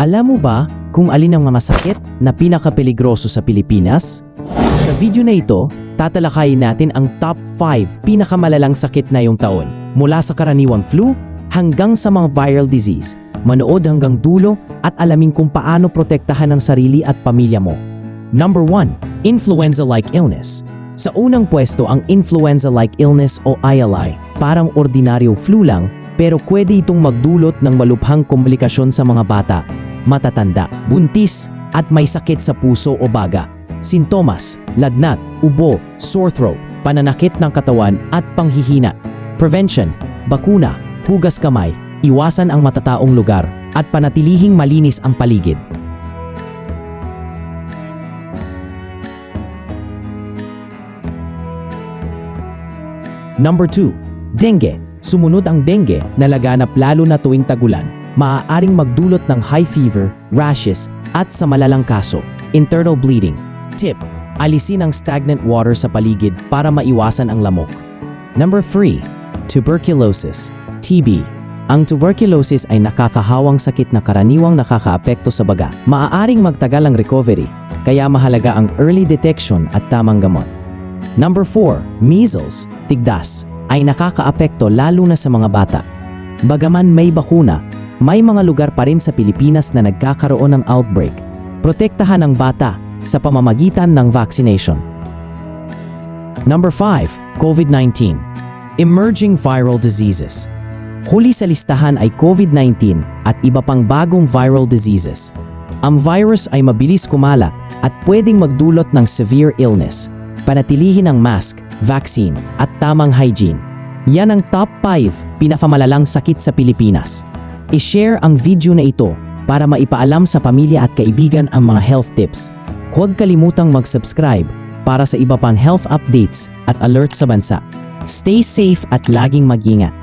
Alam mo ba kung alin ang mga sakit na pinakapeligroso sa Pilipinas? Sa video na ito, tatalakayin natin ang top 5 pinakamalalang sakit na yung taon. Mula sa karaniwang flu hanggang sa mga viral disease. Manood hanggang dulo at alamin kung paano protektahan ang sarili at pamilya mo. Number 1. Influenza-like illness. Sa unang pwesto ang influenza-like illness o ILI. Parang ordinaryo flu lang pero pwede itong magdulot ng malubhang komplikasyon sa mga bata, matatanda, buntis at may sakit sa puso o baga. Sintomas, lagnat, ubo, sore throat, pananakit ng katawan at panghihina. Prevention, bakuna, hugas kamay, iwasan ang matataong lugar at panatilihing malinis ang paligid. Number 2. Dengue. Sumunod ang dengue na laganap lalo na tuwing tagulan. Maaaring magdulot ng high fever, rashes, at sa malalang kaso, internal bleeding. Tip. Alisin ang stagnant water sa paligid para maiwasan ang lamok. Number 3. Tuberculosis. TB. Ang tuberculosis ay nakakahawang sakit na karaniwang nakakaapekto sa baga. Maaaring magtagal ang recovery, kaya mahalaga ang early detection at tamang gamot. Number 4, measles, tigdas, ay nakakaapekto lalo na sa mga bata. Bagaman may bakuna, may mga lugar pa rin sa Pilipinas na nagkakaroon ng outbreak. Protektahan ang bata sa pamamagitan ng vaccination. Number 5, COVID-19. Emerging viral diseases. Huli sa listahan ay COVID-19 at iba pang bagong viral diseases. Ang virus ay mabilis kumalat at pwedeng magdulot ng severe illness. Panatilihin ang mask, vaccine at tamang hygiene. Yan ang top 5 pinakamalalang sakit sa Pilipinas. I-share ang video na ito para maipaalam sa pamilya at kaibigan ang mga health tips. Huwag kalimutang mag-subscribe para sa iba pang health updates at alert sa bansa. Stay safe at laging mag-ingat.